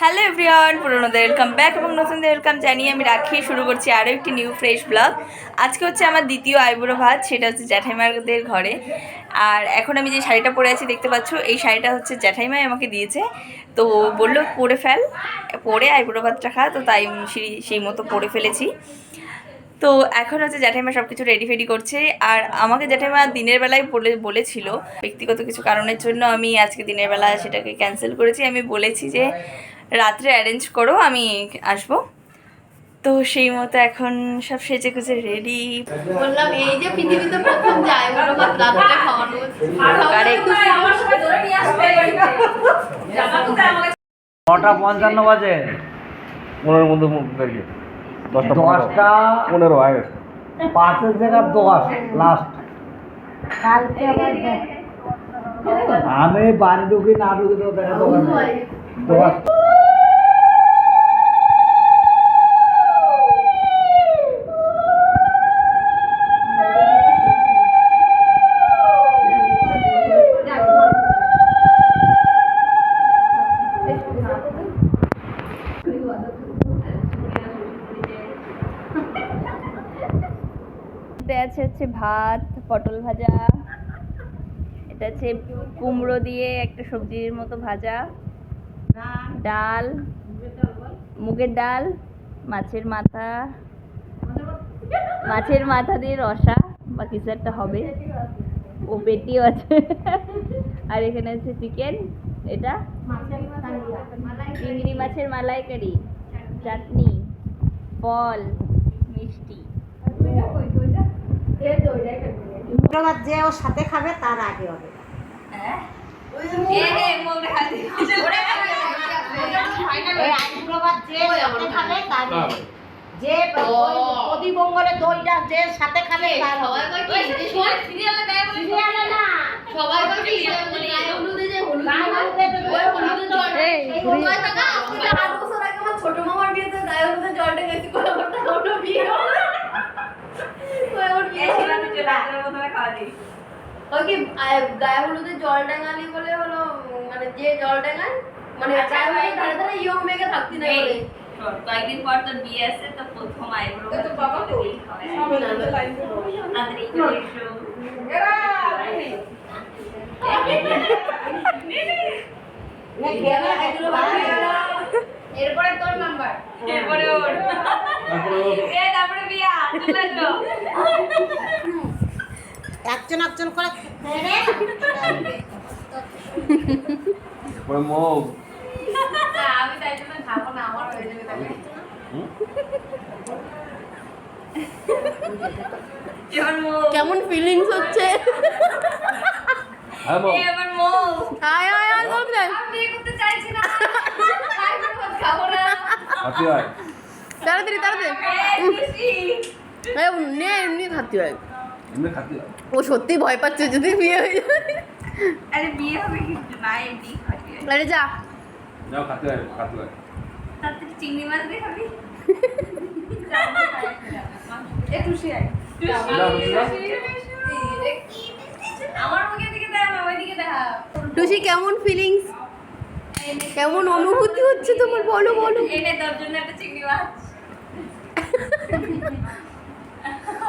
Hello everyone পুরোনোদের welcome back এবং নতুনদের ওয়েলকাম জানিয়ে আমি রাখি। শুরু করছি আরও একটি নিউ ফ্রেশ ব্লগ আজকে হচ্ছে আমার দ্বিতীয় আইবুড়ো ভাত, সেটা হচ্ছে জ্যাঠাইমাদের ঘরে। আর এখন আমি যে শাড়িটা পরে আছি, দেখতে পাচ্ছ, এই শাড়িটা হচ্ছে জ্যাঠাইমাই আমাকে দিয়েছে। তো বলল, পরে ফেল, পরে আইবুড়ো ভাতটা খা। তো তাই সেই- সেই মতো পরে ফেলেছি। তো এখন হচ্ছে জ্যাঠাইমা সব কিছু রেডি ফেডি করছে। আর আমাকে জ্যাঠাইমা দিনের বেলায় বলে, বলেছিল, ব্যক্তিগত কিছু কারণের জন্য আমি আজকে দিনের বেলা সেটাকে ক্যান্সেল করেছি। আমি বলেছি যে রাত্রে অ্যারেঞ্জ করো আমি আসব। তো সেই মতো এখন সব সেজে গুজে রেডি বললাম এই যে পৃথিবীতে প্রথম যায় ভাত রাত্রে খাওয়ানো. নটা পঞ্চান্ন বাজে। পনেরোর মধ্যে বেরিয়ে দশটা পনেরো। দশটা পনেরো আগে পাঁচের জায়গা দশ লাস্ট আমি বাড়ি ঢুকি না ঢুকি তো দেখা দোকান দশ। আছে হচ্ছে ভাত, পটল ভাজা, এটা হচ্ছে কুমড়ো দিয়ে একটা সবজির মতো ভাজা, ডাল, মুগের ডাল, মাছের মাথা মাছের মাথা দিয়ে রসা বা কিছু একটা হবে। ও পেটিও আছে। আর এখানে আছে চিকেন, এটা চিংড়ি মাছের মালাইকারি, চাটনি, ফল মিষ্টি শুক্রবার যে ওর সাথে খাবে তার আগে হবে। যে সাথে খাবে তার আগে। যে প্রদীপ মঙ্গলের দইটা যে সাথে খাবে সবাই ছোট মামার বিয়েতে গায়ে জলটা গেছি ওটা বিয়ে ওর বিয়ে ছিল ওই কি আহ, গায়ে হলুদের জল ডাঙালি বলে হলো মানে যে জল ডাঙায় মানে গায়ে হলুদের ধারে ধারে ইয়ং মেঘে থাকতি না বলে। কয়েকদিন পর তোর বিয়ে আছে তো প্রথম আইবুড়ো তো তো বাবা তো এসো। না, গেলে এগুলো বাকি গেল। এরপরে তোর নাম্বার এরপরে ওর। এ তারপরে বিয়া চলে। একজন একজন করে দেবে। পরে আমি তাই জন্য খাব না আমার হয়ে যাবে তাহলে। কেমন ফিলিংস হচ্ছে? হ্যাঁ তাড়াতাড়ি তাড়াতাড়ি। নে এমনি খাতি হয় ও সত্যি ভয় পাচ্ছে যদি বিয়ে হয়ে যায়। আরে বিয়ে হবে কিন্তু না এমনি আরে যা। যাও খাতি হয় খাতি হয় তাড়াতাড়ি চিংড়ি মাছ দিয়ে খাবি যাও, যাও। আমার মুখের দিকে দেখা ওই দিকে দেখা। টুসি কেমন ফিলিংস কেমন অনুভূতি হচ্ছে তোমার? বলো বলো। এনে তোর জন্য একটা চিংড়ি মাছ।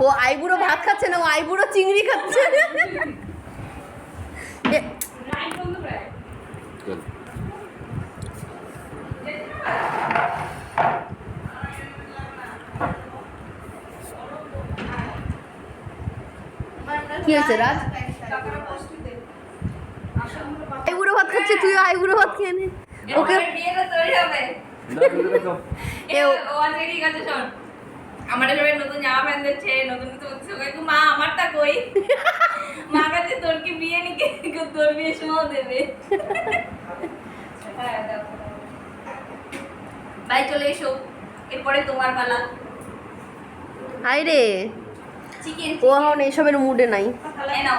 ও আইবুড়ো ভাত খাচ্ছে না ও আইবুড়ো চিংড়ি খাচ্ছে। এ, কি হয়েছে রাজ? আইবুড়ো ভাত খাচ্ছে তুই আইবুড়ো ভাত খেয়ে নে। ওকে বিয়েটা তৈরি হবে। এ ও আজকে ঠিক আছে শোন। আমার সবাই নতুন জামা প্যান্ট দিচ্ছে নতুন কিছু বলছে সবাই তো মা আমারটা কই? মা কাছে তোর কি বিয়ে নিকে? তোর বিয়ের সময় দেবে। ভাই চলে এসো এরপরে তোমার পালা। হাই রে চিকেন ও এখন এসবের মুডে নাই। নাও।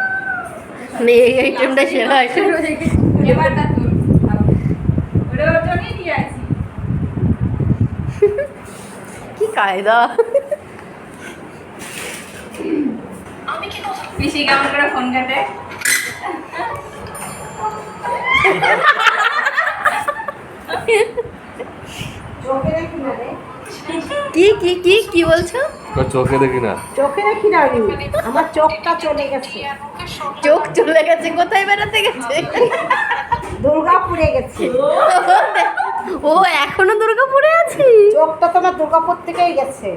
এই আইটেমটা সেরা আইটেম কি কায়দা? পিসি কেমন করে ফোন কাটে চোখে দেখি না কি কি কি কি বলছো? তোর চোখে দেখি না। চোখে দেখি না আমার চোখটা চলে গেছে। চোখ চলে গেছে কোথায় বেড়াতে গেছে? দুর্গাপুরে গেছে। ও এখনও দুর্গাপুরে আছি চোখটা তোমার দুর্গাপুর থেকেই গেছে।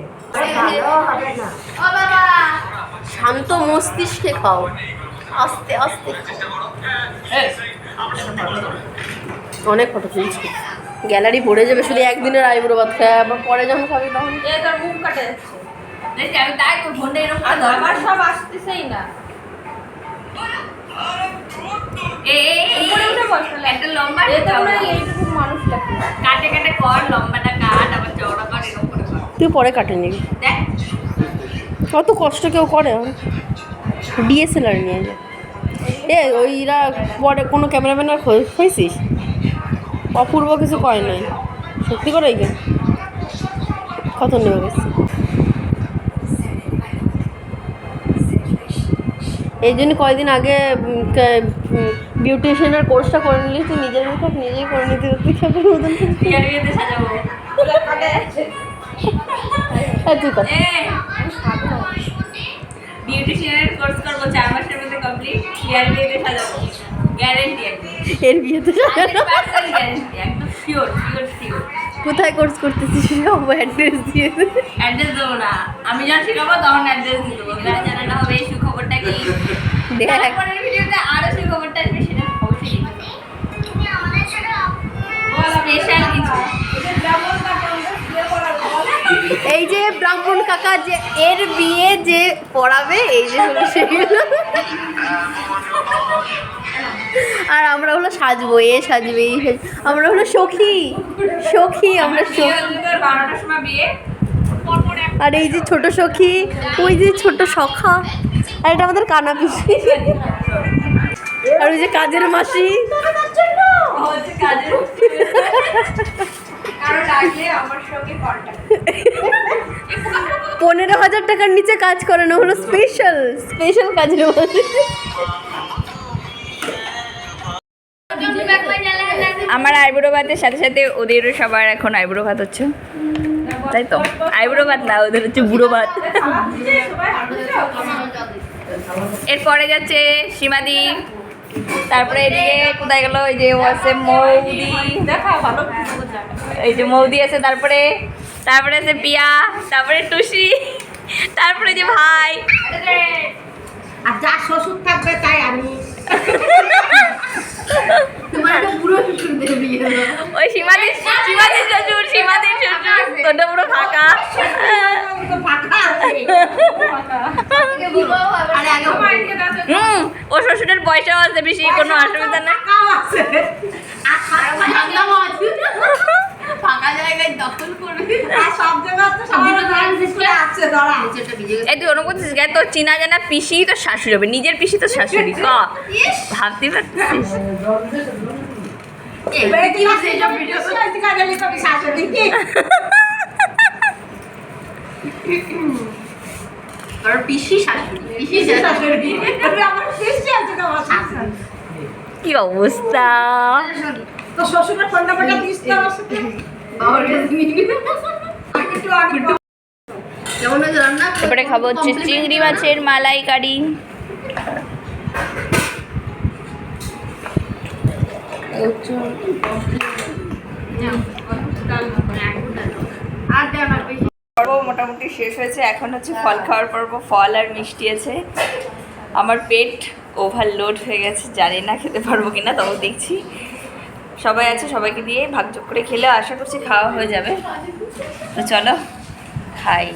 শান্ত মস্তিষ্কে খাও। আস্তে আস্তে অনেক ফটো তুলছি। গ্যালারি ভরে যাবে শুধু একদিনের আইব্রো ভাত খায় আবার পরে যখন খাবি তখন। এ তোর মুখ কাটে আমি তাই তো এরকম আমার সব আসতেছেই না। মনে হয় কর কর করে তুই পরে কাটে নিবি কত কষ্ট কেউ করে ডিএসএলআর নিয়ে যা এ ওইরা পরে কোনো ক্যামেরাম্যান আর হয়েছিস অপূর্ব কিছু কয় নাই সত্যি করে এই কত নেমে গেছে এই জন্য কয়দিন আগে বিউটিশিয়ানের কোর্সটা করে নিলি তুই নিজের মেকআপ নিজেই করে নিতে মেকআপের মতন সাজাবো। আর তুই কর। বিউটিশিয়ানের কোর্স করব চার মাসের মধ্যে কমপ্লিট বিয়ের বিয়েতে সাজাবো। গ্যারেন্টি এর বিয়েতে হান্ড্রেড পার্সেন্ট গ্যারেন্টি একদম শিওর শিওর শিওর কোথায় কোর্স করতেছিস? সব অ্যাড্রেস দিয়ে অ্যাড্রেস দেবো না। আমি যখন শেখাবো তখন অ্যাড্রেস দিয়ে দেবো। যারা হবে এই সুখবরটা কি? দেখ। ভিডিওতে এই যে ব্রাহ্মণ কাকা যে এর বিয়ে যে পড়াবে, এই যে হলো সেগুলো। আর আমরা হলো সাজবো, এ সাজবে আমরা হলো সখী সখী, আমরা আর এই যে ছোট সখী, ওই যে ছোট সখা, আর এটা আমাদের কানা পিসি আর ওই যে কাজের মাসি। হচ্ছে কাজের আমার পনেরো হাজার টাকার নিচে কাজ করে না হলো স্পেশাল স্পেশাল কাজের আমার আইব্রো ভাতের সাথে সাথে ওদেরও সবার এখন আইব্রো ভাত হচ্ছে। তাই তো? আইব্রো ভাত না ওদের হচ্ছে বুড়ো ভাত। এরপরে যাচ্ছে সীমাদি। তারপরে এদিকে কোথায় গেল? এই যে ও আছে মৌদি। এই যে মৌদি আছে তারপরে তারপরে আছে পিয়া তারপরে টুসি তারপরে যে ভাই। আর যা শ্বশুর থাকবে তাই আমি। ওই সীমাদি সীমাদির শ্বশুর সীমাদির শ্বশুর। তোটা পুরো ফাঁকা। ফাঁকা ও শ্বশুরের পয়সাও আছে বেশি কোনো অসুবিধা নেই। এই তুই তোর চিনা জানা পিসি তো শাশুড়ি হবে নিজের পিসি তো শাশুড়ি ক? ভাবতে পারছিস? তোর পিসি শাশুড়ি? কি অবস্থা? তো শ্বশুরের ফোন নাম্বারটা দিস তো আমার সাথে এবারে খাব হচ্ছে চিংড়ি মাছের মালাইকারি। পর্ব মোটামুটি শেষ হয়েছে। এখন হচ্ছে ফল খাওয়ার পর্ব। ফল আর মিষ্টি আছে। আমার পেট ওভারলোড হয়ে গেছে। জানি না খেতে পারব কিনা, তবে দেখছি। সবাই আছে, সবাইকে দিয়ে ভাগযোগ করে খেলে আশা করছি খাওয়া হয়ে যাবে। তো চলো, খাই।